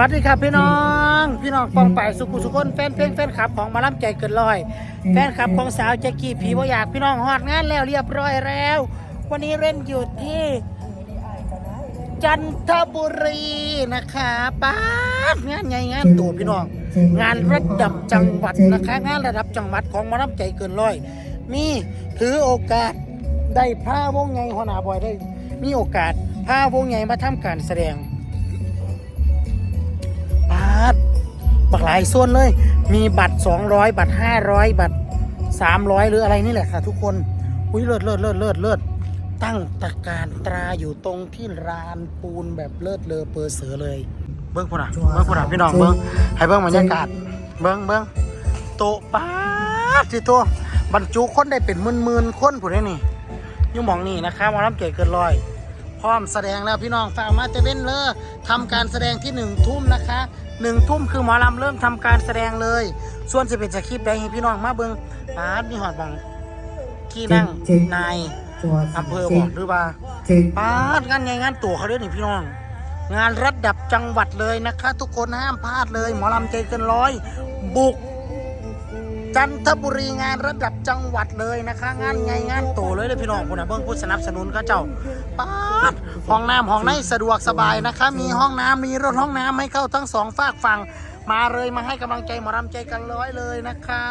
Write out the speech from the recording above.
วัสดีครับพี่น้อง พี่น้องปองป่ายสุขุสุขนแฟนเพลงแฟนคลับของมาล่ำใจเกินร้อย แฟนคลับของสาวแจ็กกี้ผีว่าอยากพี่น้องฮอดงานแล้วเรียบร้อยแล้ว วันนี้เล่นอยู่ที่ จันทบุรีนะคะป้างานใหญ่งานตัวพี่น้อง งานระดับจังหวัดนะคะ งานระดับจังหวัดของมาล่ำใจเกินร้อย มีถือโอกาสได้พาวงไงหัวหน้าบอยได้ มีโอกาสพาวงไงมาทำการแสดง บาทบักหลายส่วนเลย มีบัตร 200 บัตร 500 บัตร 300 หรืออะไรนี่แหละค่ะ ทุกคนอุ้ยเลิศเลิศเลิศเลิศเลิศตั้งตะการตราอยู่ตรงที่รานปูนแบบเลิศเลอเปอเสือเลย เบิ้งพุ่นอะเบิ้งพุ่นอะพี่น้องเบิ้งให้เบิ้งบรรยากาศ เบิ้งเบิ้งโตะป้าดที่ตัวบรรจุคนได้เป็นหมื่นๆคนผู้ใดนี่อยุ่หมองนี่นะคะหมาล้ำเก๋เกินร้อยพ ร้อมแสดงแล้วพี่น้องฝากมาเตเว่นเลอทำการแสดงที่หนึ่งทุ่มนะคะหนึ่งทุ่มคือหมอลำเริ่มทำการแสดงเลย ส่วนจะเป็นจะคลิปใดให้พี่น้องมาเบิงปาดมีหอดบังที่นั่งนายอำเภอบอกหรือว่าปาดงานใหญ่งานตัวเขาด้วยนี่พี่น้อง งานระดับจังหวัดเลยนะคะ ทุกคนห้ามพลาดเลย หมอลำใจเกินร้อย บุก จันทบุรีงานระดับจังหวัดเลยนะคะ งานไงงานโตเลยเลยพี่น้องคนนะเบิ้งผู้สนับสนุนเขาเจ้า ป๊าดห้องน้ำห้องในสะดวกสบายนะคะ มีห้องน้ำมีรถห้องน้ำให้เข้าทั้งสองฝากฝั่ง มาเลยมาให้กำลังใจหมอรำใจกันร้อยเลยนะคะ